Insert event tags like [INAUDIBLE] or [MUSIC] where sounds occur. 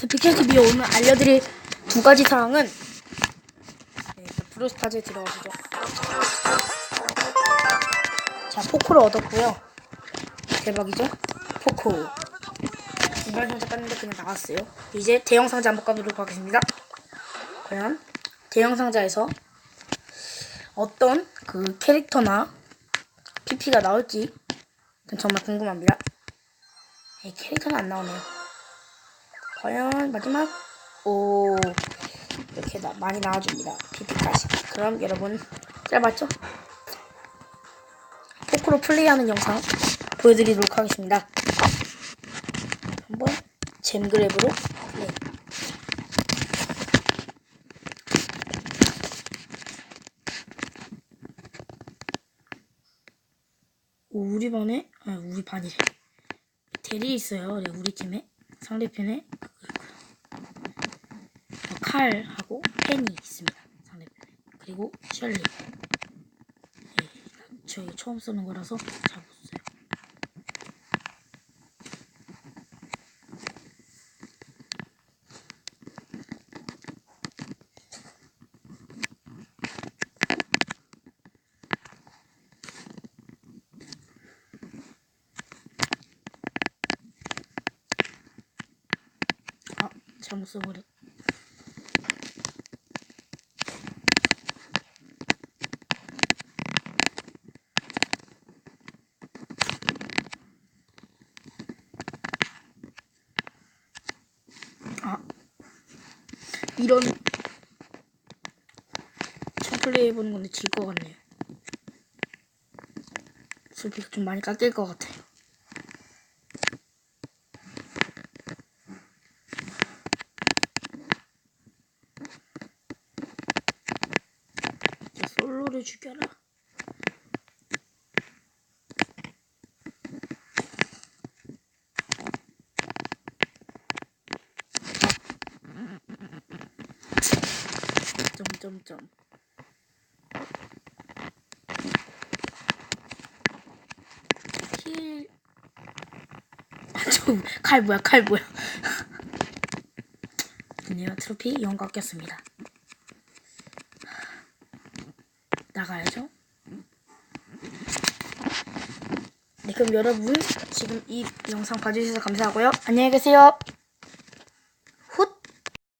안녕하세요. 픽션TV에 오늘 알려드릴 두 가지 사항은 네, 브루스타즈에 들어가시죠. 자, 포크를 얻었고요. 대박이죠? 포크. 중간 상자 깠는데 그냥 나왔어요. 이제 대형 상자 한번 까보도록 하겠습니다. 과연 대형 상자에서 어떤 그 캐릭터나 PP가 나올지 정말 궁금합니다. 이 캐릭터는 안 나오네요. 과연 마지막 오 이렇게 나, 많이 나와줍니다. PP까지. 그럼 여러분 짧았죠? 포크로 플레이하는 영상 보여드리도록 하겠습니다. 한번 잼그랩으로 플레이. 오, 우리 반에 아 우리 반이래. 대리 있어요. 네, 우리 팀에 상대편에. 어, 칼하고 펜이 있습니다. 상대편에 그리고 셜리. 네, 저 이거 처음 쓰는 거라서 잘 잘못 써버렸. 아 이런 처음 플레이 해보는 건데 질 것 같네요. 슬피가 좀 많이 깎일 것 같아요. 자, 솔로를 죽여라. 점점점. 힐. 아, 저칼 뭐야? 칼 뭐야? [LAUGHS] 드디어 트로피 영광 꼈습니다. 나가야죠. 네, 그럼 여러분 지금 이 영상 봐주셔서 감사하고요. 안녕히 계세요.